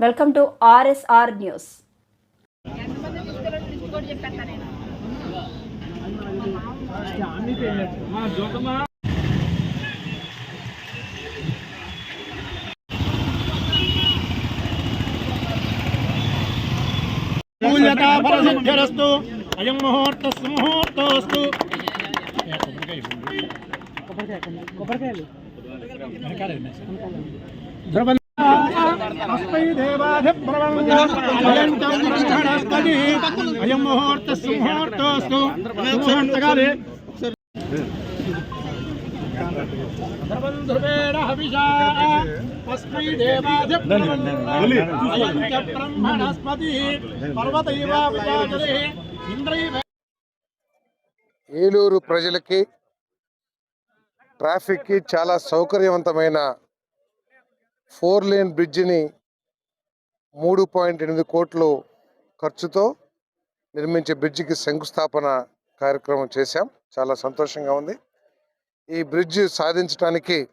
Welcome to RSR news పూల్యతా ఫలసిద్ధిరస్తు అయం ముహూర్త సుముహూర్తోస్తు ఏలూరు ప్రజలకి ట్రాఫిక్కి చాలా సౌకర్యవంతమైన ఫోర్ లేన్ బ్రిడ్జిని మూడు పాయింట్ ఎనిమిది కోట్లు ఖర్చుతో నిర్మించే బ్రిడ్జికి శంకుస్థాపన కార్యక్రమం చేశాం. చాలా సంతోషంగా ఉంది. ఈ బ్రిడ్జ్ సాధించడానికి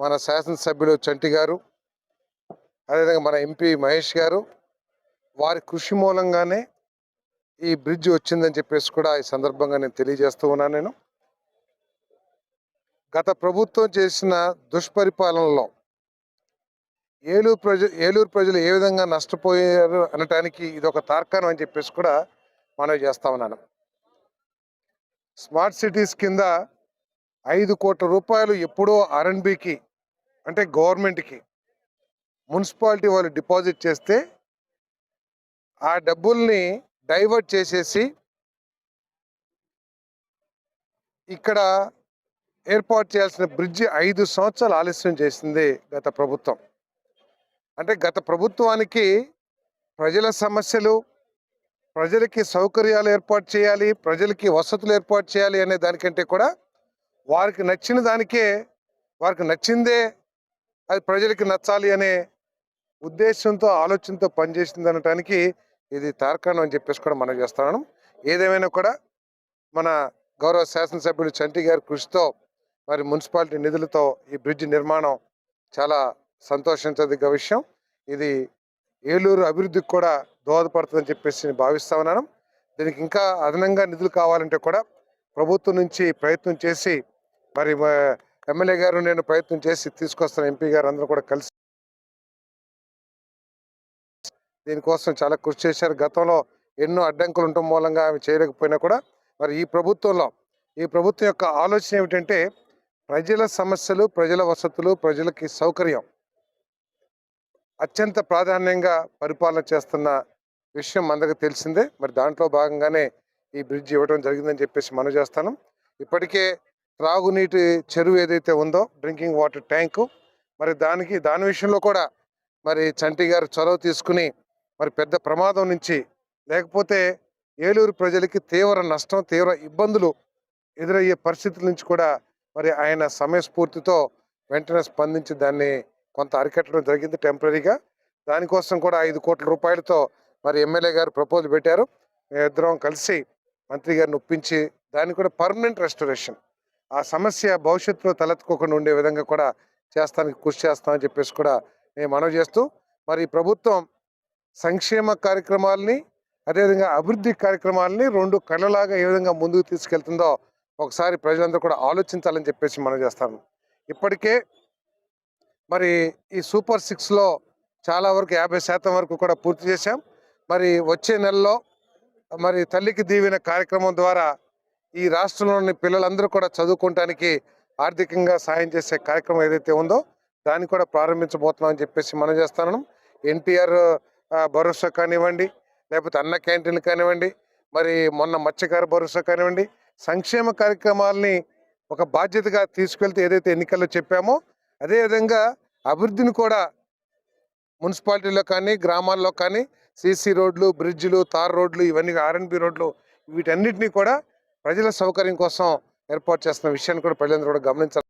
మన శాసనసభ్యులు చంటి గారు అదేవిధంగా మన ఎంపీ మహేష్ గారు వారి కృషి మూలంగానే ఈ బ్రిడ్జ్ వచ్చిందని చెప్పేసి కూడా ఈ సందర్భంగా నేను తెలియజేస్తూ ఉన్నాను నేను. గత ప్రభుత్వం చేసిన దుష్పరిపాలనలో ఏలూరు ప్రజలు ఏలూరు ప్రజలు ఏ విధంగా నష్టపోయారు అనటానికి ఇది ఒక తార్కాణం అని చెప్పేసి కూడా మనవి చేస్తా ఉన్నాను. స్మార్ట్ సిటీస్ కింద ఐదు కోట్ల రూపాయలు ఎప్పుడో ఆర్ఎన్బికి అంటే గవర్నమెంట్కి మున్సిపాలిటీ వాళ్ళు డిపాజిట్ చేస్తే ఆ డబ్బుల్ని డైవర్ట్ చేసేసి ఇక్కడ ఏర్పాటు చేయాల్సిన బ్రిడ్జి ఐదు సంవత్సరాలు ఆలస్యం చేసింది గత ప్రభుత్వం. అంటే గత ప్రభుత్వానికి ప్రజల సమస్యలు ప్రజలకి సౌకర్యాలు ఏర్పాటు చేయాలి ప్రజలకి వసతులు ఏర్పాటు చేయాలి అనే దానికంటే కూడా వారికి నచ్చిన దానికే వారికి నచ్చిందే అది ప్రజలకి నచ్చాలి అనే ఉద్దేశంతో ఆలోచనతో పనిచేసింది అనటానికి ఇది తార్కాణం అని చెప్పేసి కూడా మనం చేస్తున్నాం ఏదేమైనా కూడా మన గౌరవ శాసనసభ్యుడు చంటి గారి కృషితో మరి మున్సిపాలిటీ నిధులతో ఈ బ్రిడ్జ్ నిర్మాణం చాలా సంతోషించదగ్గ విషయం. ఇది ఏలూరు అభివృద్ధికి కూడా దోహదపడుతుందని చెప్పేసి నేను భావిస్తా ఉన్నాను. దీనికి ఇంకా అదనంగా నిధులు కావాలంటే కూడా ప్రభుత్వం నుంచి ప్రయత్నం చేసి మరి ఎమ్మెల్యే గారు నేను ప్రయత్నం చేసి తీసుకొస్తాను ఎంపీ గారు అందరూ కూడా కలిసి దీనికోసం చాలా కృషి చేశారు. గతంలో ఎన్నో అడ్డంకులు ఉండటం మూలంగా ఆమె చేయలేకపోయినా కూడా మరి ఈ ప్రభుత్వంలో ఈ ప్రభుత్వం యొక్క ఆలోచన ఏమిటంటే ప్రజల సమస్యలు ప్రజల వసతులు ప్రజలకి సౌకర్యం అత్యంత ప్రాధాన్యంగా పరిపాలన చేస్తున్న విషయం అందరికి తెలిసిందే. మరి దాంట్లో భాగంగానే ఈ బ్రిడ్జ్ ఇవ్వడం జరిగిందని చెప్పేసి మనం చేస్తాను. ఇప్పటికే త్రాగునీటి చెరువు ఏదైతే ఉందో డ్రింకింగ్ వాటర్ ట్యాంకు మరి దానికి దాని విషయంలో కూడా మరి చంటి గారు చొరవ తీసుకుని మరి పెద్ద ప్రమాదం నుంచి లేకపోతే ఏలూరు ప్రజలకి తీవ్ర నష్టం తీవ్ర ఇబ్బందులు ఎదురయ్యే పరిస్థితుల నుంచి కూడా మరి ఆయన సమయస్ఫూర్తితో వెంటనే స్పందించి దాన్ని కొంత అరికట్టడం జరిగింది టెంపరీగా. దానికోసం కూడా ఐదు కోట్ల రూపాయలతో మరి ఎమ్మెల్యే గారు ప్రపోజల్ పెట్టారు. మేమిద్దరం కలిసి మంత్రి గారిని ఒప్పించి దాన్ని కూడా పర్మనెంట్ రెస్టరేషన్. ఆ సమస్య భవిష్యత్తులో తలెత్తుకోకుండా ఉండే విధంగా కూడా చేస్తానికి కృషి చేస్తామని చెప్పేసి కూడా నేను మనవి చేస్తూ మరి ప్రభుత్వం సంక్షేమ కార్యక్రమాలని అదేవిధంగా అభివృద్ధి కార్యక్రమాలని రెండు కళ్ళలాగా ఏ విధంగా ముందుకు తీసుకెళ్తుందో ఒకసారి ప్రజలందరూ కూడా ఆలోచించాలని చెప్పేసి మనం చేస్తాను. ఇప్పటికే మరి ఈ సూపర్ సిక్స్లో చాలా వరకు యాభై శాతం వరకు కూడా పూర్తి చేశాం. మరి వచ్చే నెలలో మరి తల్లికి దీవిన కార్యక్రమం ద్వారా ఈ రాష్ట్రంలోని పిల్లలందరూ కూడా చదువుకోవటానికి ఆర్థికంగా సాయం చేసే కార్యక్రమం ఏదైతే ఉందో దాన్ని కూడా ప్రారంభించబోతున్నామని చెప్పేసి మనం చేస్తాను. ఎన్టీఆర్ భరోసా కానివ్వండి లేకపోతే అన్న క్యాంటీన్లు కానివ్వండి మరి మొన్న మత్స్యకార భరోసా కానివ్వండి సంక్షేమ కార్యక్రమాలని ఒక బాధ్యతగా తీసుకెళ్తే ఏదైతే ఎన్నికల్లో చెప్పామో అదేవిధంగా అభివృద్ధిని కూడా మున్సిపాలిటీలో కానీ గ్రామాల్లో కానీ సీసీ రోడ్లు బ్రిడ్జ్లు తార్ రోడ్లు ఇవన్నీ ఆర్ఎన్బి రోడ్లు వీటన్నిటిని కూడా ప్రజల సౌకర్యం కోసం ఏర్పాటు చేస్తున్న విషయాన్ని కూడా ప్రజలందరూ కూడా గమనించాలి.